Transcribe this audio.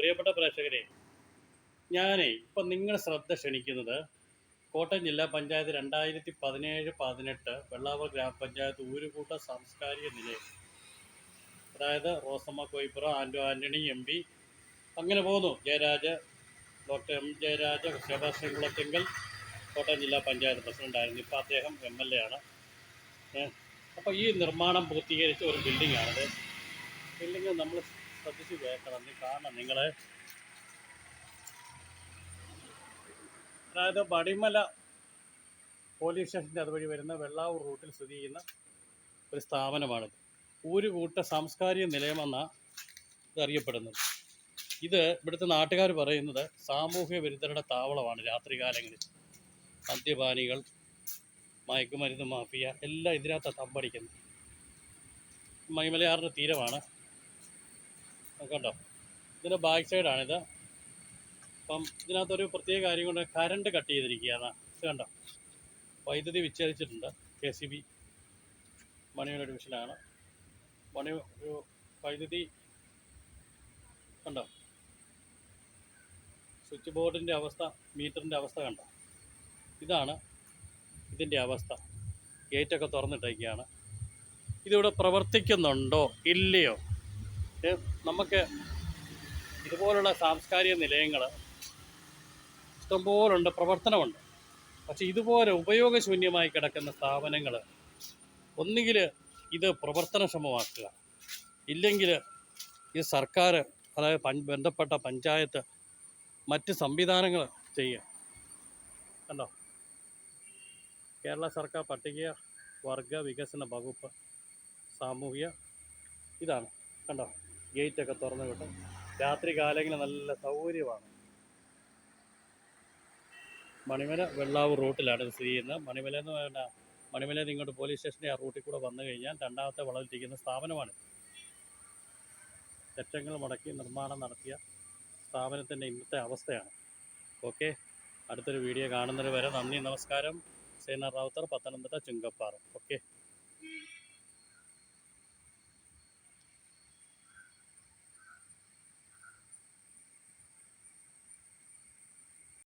പ്രിയപ്പെട്ട പ്രേക്ഷകരെ ഞാനേ ഇപ്പം നിങ്ങൾ ശ്രദ്ധ ക്ഷണിക്കുന്നത് കോട്ടയം ജില്ലാ പഞ്ചായത്ത് രണ്ടായിരത്തി പതിനേഴ് പതിനെട്ട് വെള്ളാവൂർ ഗ്രാമപഞ്ചായത്ത് ഊരുകൂട്ട സാംസ്കാരിക നിലയം. അതായത് റോസമ്മ കോയിപ്പുറ ആൻഡോ ആന്റണി എം പി. അങ്ങനെ പോകുന്നു. ജയരാജ് ഡോക്ടർ എം ജയരാജ് സെബാസ്റ്റ്യൻ കുളത്തിങ്കൽ കോട്ടയം ജില്ലാ പഞ്ചായത്ത് പ്രസിഡന്റായിരുന്നു ഇപ്പോൾ അദ്ദേഹം എം എൽ എ ആണ്. അപ്പോൾ ഈ നിർമ്മാണം പൂർത്തീകരിച്ച ഒരു ബിൽഡിംഗ് ആണത് ബിൽഡിങ് നമ്മൾ ശ്രദ്ധിച്ച് കേൾക്കണം നീ കാണണം നിങ്ങൾ അതായത് വടിമല പോലീസ് സ്റ്റേഷന്റെ അതുവഴി വരുന്ന വെള്ളാവൂർ റൂട്ടിൽ സ്ഥിതി ചെയ്യുന്ന ഒരു സ്ഥാപനമാണിത് ഊരുകൂട്ട സാംസ്കാരിക നിലയമെന്നാണ് ഇതറിയപ്പെടുന്നത്. ഇത് ഇവിടുത്തെ നാട്ടുകാർ പറയുന്നത് സാമൂഹ്യ വിരുദ്ധരുടെ താവളമാണ് രാത്രികാലങ്ങളിൽ. മദ്യപാനികൾ മയക്കുമരുന്ന് മാഫിയ എല്ലാം ഇതിനകത്താണ് തമ്പടിക്കുന്നത്. മൈമലയാറിന്റെ തീരമാണ് കണ്ടോ? ഇതിന്റെ ബാക്ക് സൈഡാണിത് അപ്പം ഇതിനകത്തൊരു പ്രത്യേക കാര്യം കൊണ്ട് കറണ്ട് കട്ട് ചെയ്തിരിക്കുകയാണ്. ഇത് കണ്ടോ? വൈദ്യുതി വിച്ഛേദിച്ചിട്ടുണ്ട്. കെ സി ബി മണിയുടെ ഡിവിഷനാണ് മണി ഒരു വൈദ്യുതി കണ്ടോ? സ്വിച്ച് ബോർഡിന്റെ അവസ്ഥ മീറ്ററിന്റെ അവസ്ഥ കണ്ടോ? ഇതാണ് ഇതിന്റെ അവസ്ഥ. ഗേറ്റൊക്കെ തുറന്നിട്ടേക്കാണ്. ഇതിവിടെ പ്രവർത്തിക്കുന്നുണ്ടോ? ഇല്ലയോ? നമുക്ക് ഇതുപോലുള്ള സാംസ്കാരിക നിലയങ്ങൾ ഇഷ്ടംപോലുണ്ട് പ്രവർത്തനമുണ്ട്. പക്ഷേ ഇതുപോലെ ഉപയോഗശൂന്യമായി കിടക്കുന്ന സ്ഥാപനങ്ങൾ ഒന്നുകിൽ ഇത് പ്രവർത്തനക്ഷമമാക്കുക ഇല്ലെങ്കിൽ ഈ സർക്കാർ അതായത് ബന്ധപ്പെട്ട പഞ്ചായത്ത് മറ്റ് സംവിധാനങ്ങൾ ചെയ്യുക. കണ്ടോ? കേരള സർക്കാർ പട്ടിക വർഗ വികസന വകുപ്പ് സാമൂഹിക ഇതാണ്. കണ്ടോ? ഗേറ്റൊക്കെ തുറന്നു കിട്ടും രാത്രി കാലങ്ങളിൽ നല്ല സൗകര്യമാണ്. മണിമല വെള്ളാവ് റൂട്ടിലാണ് ഇത് സ്ഥിതി ചെയ്യുന്നത്. മണിമല എന്ന് പറഞ്ഞാൽ മണിമല ഇങ്ങോട്ട് പോലീസ് സ്റ്റേഷന്റെ ആ റൂട്ടിൽ കൂടെ വന്നു കഴിഞ്ഞാൽ രണ്ടാമത്തെ വളവിലിരിക്കുന്ന സ്ഥാപനമാണ്. ലക്ഷങ്ങൾ മുടക്കി നിർമ്മാണം നടത്തിയ സ്ഥാപനത്തിന്റെ ഇന്നത്തെ അവസ്ഥയാണ്. ഓക്കെ അടുത്തൊരു വീഡിയോ കാണുന്നത് വരെ നന്ദി നമസ്കാരം. സേന റാവുത്തർ പത്തനംതിട്ട ചുങ്കപ്പാറ. ഓക്കെ.